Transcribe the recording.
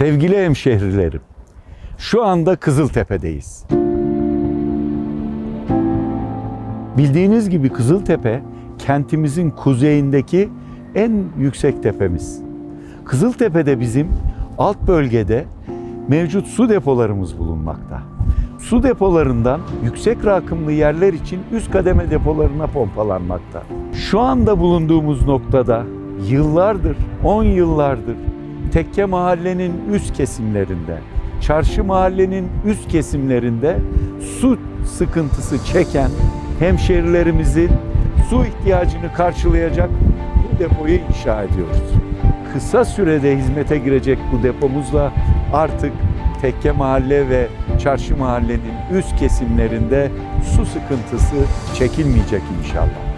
Sevgili hemşehrilerim, şu anda Kızıltepe'deyiz. Bildiğiniz gibi Kızıltepe kentimizin kuzeyindeki en yüksek tepemiz. Kızıltepe'de bizim alt bölgede mevcut su depolarımız bulunmakta. Su depolarından yüksek rakımlı yerler için üst kademe depolarına pompalanmakta. Şu anda bulunduğumuz noktada yıllardır, 10 yıllardır Tekke mahallenin üst kesimlerinde, çarşı mahallenin üst kesimlerinde su sıkıntısı çeken hemşerilerimizin su ihtiyacını karşılayacak bu depoyu inşa ediyoruz. Kısa sürede hizmete girecek bu depomuzla artık Tekke mahalle ve çarşı mahallenin üst kesimlerinde su sıkıntısı çekilmeyecek inşallah.